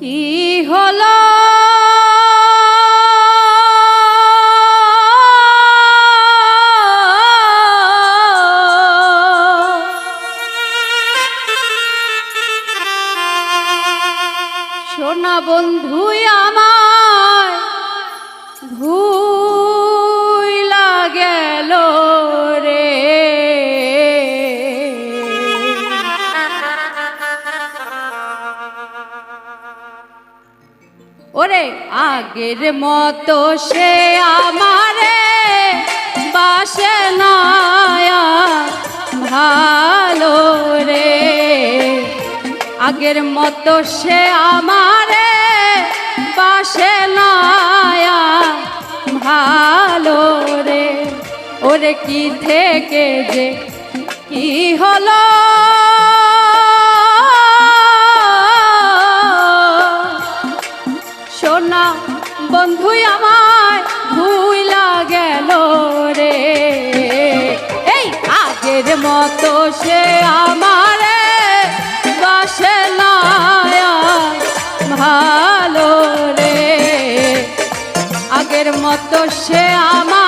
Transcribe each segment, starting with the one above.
কি হলো? সোনা বন্ধুই আমায় ভুইলা ওরে, আগের মতো সে আমারে বাসে নয়া ভালো রে। আগের মতো সে আমারে বাসে নয়া ভালো রে। ওরে, কি থেকে যে কি হলো? বন্ধুই আমায় ভুল গেল রে। এই আগের মতো সে আমার বাসে ভালো রে। আগের মতো সে আমারে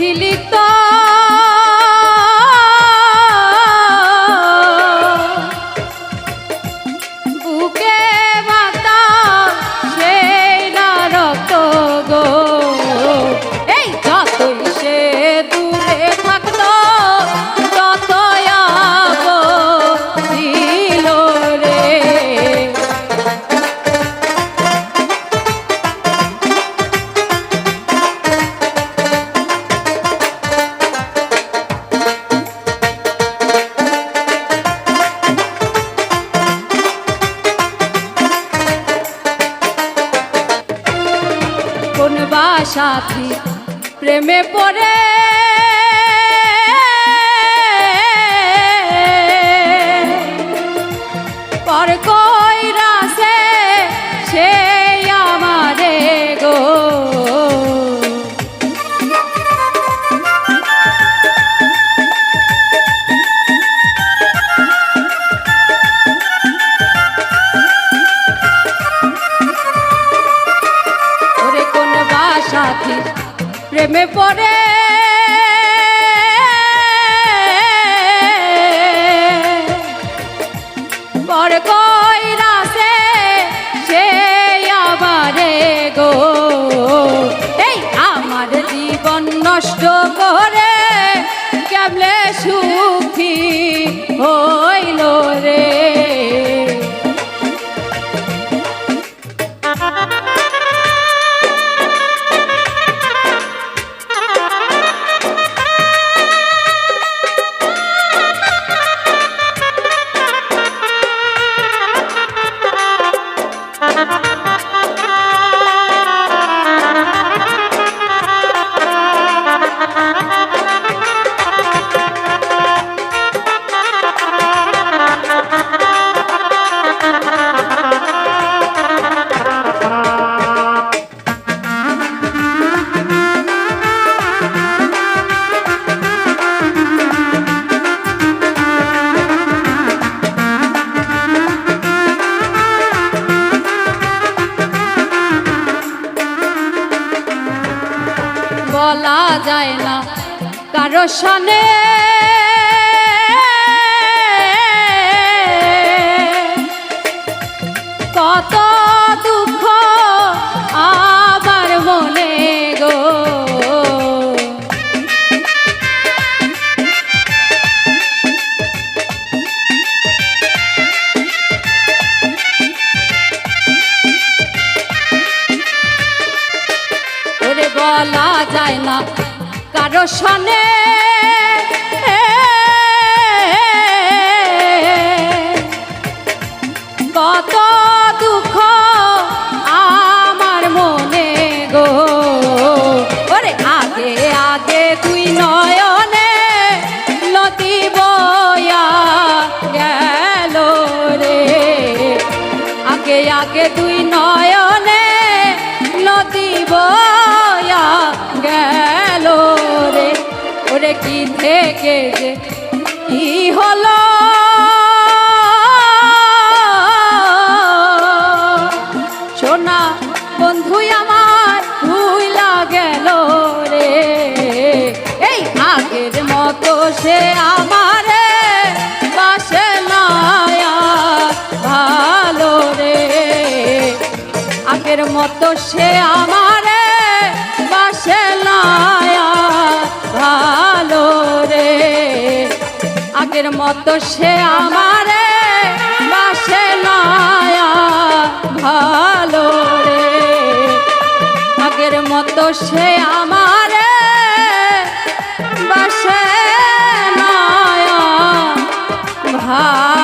চিঠি লিখত সাথী প্রেমে পড়ে পর কইরা সে আমারে গো। এই আমার জীবন নষ্ট করে কেবলে সুখী হইল রে? বলা যায় না। কারও সানে কত কারও সনে কত দুঃখ আমার মনে গো। ওরে, আগে আগে তুই নয়নে নদী বয়া গেল রে। আগে আগে তুই কি থেকে যে কি হলো? সোনা বন্ধু আমার, ভুইলা গেল রে। এই আগের মতো সে আমারে বাসে ভালো রে। আগের মতো সে আমারে আগের মতো সে আমারে বাসে নয়া ভালো রে। আগের মতো সে আমারে বাসে নয়া ভালো